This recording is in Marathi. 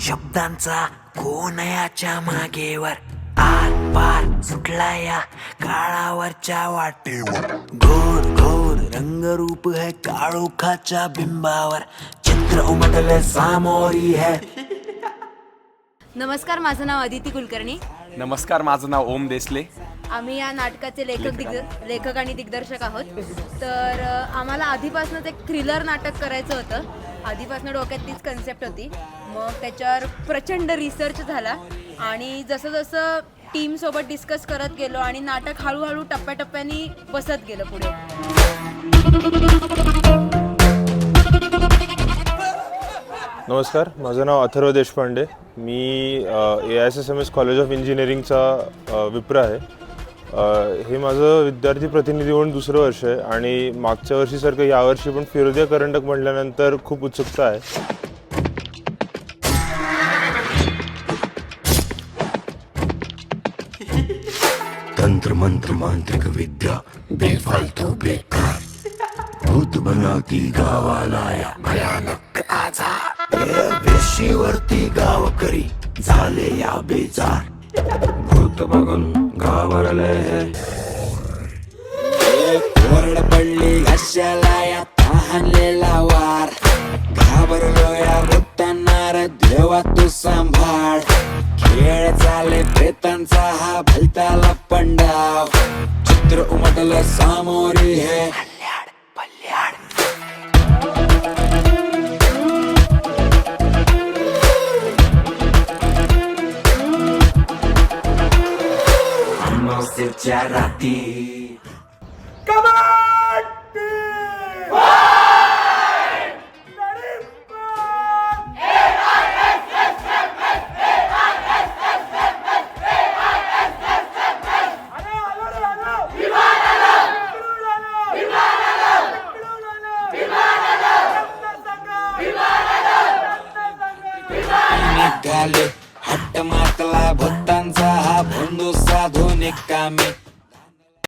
शब्दांचा कोणयाच्या मागेवर. आर पार सुटला या काळावरच्या वाटेवर. घोर घोर रंगरूप है काळोखाच्या बिंबावर. चित्र उमटले सामोरी है. नमस्कार माझं नाव अदिती कुलकर्णी. नमस्कार माझं नाव ओम देसले. आम्ही या नाटकाचे लेखक दिग्द लेखक आणि दिग्दर्शक आहोत. तर आम्हाला आधीपासूनच एक थ्रिलर नाटक करायचं होतं. आधीपासून डोक्यात तीच कन्सेप्ट होती. मग त्याच्यावर प्रचंड रिसर्च झाला आणि जसं जसं टीमसोबत डिस्कस करत गेलो आणि नाटक हळूहळू टप्प्याटप्प्याने बसत गेलं पुढे. नमस्कार माझं नाव अथर्व देशपांडे. मी A I S S M S college of इंजिनिअरिंगचा विप्र आहे. हे माझं विद्यार्थी प्रतिनिधी म्हणून दुसरं वर्ष आहे आणि मागच्या वर्षीसारखं यावर्षी पण फिरोदिया करंडक म्हटल्यानंतर खूप उत्सुकता आहे. तंत्र मंत्र मांत्रिक विद्या बेफालतू बेकार. भूत बनाती गावाला या भयानक आजार. या वेशीवरती गावकरी झाले या बेजार. भूत बघून घाबरले. हे पडली घशाला या तहानलेला वार. घाबरलो या भूतांना रे देवा तू सांभाळ. खेळ चाले प्रेतांचा हा भलताला पंडाव. चित्र उमटलं सामोरी हे. अमावस्येच्या राती निघाले हट्ट मातला भक्तांचा বন্ধু সাধু নিকামে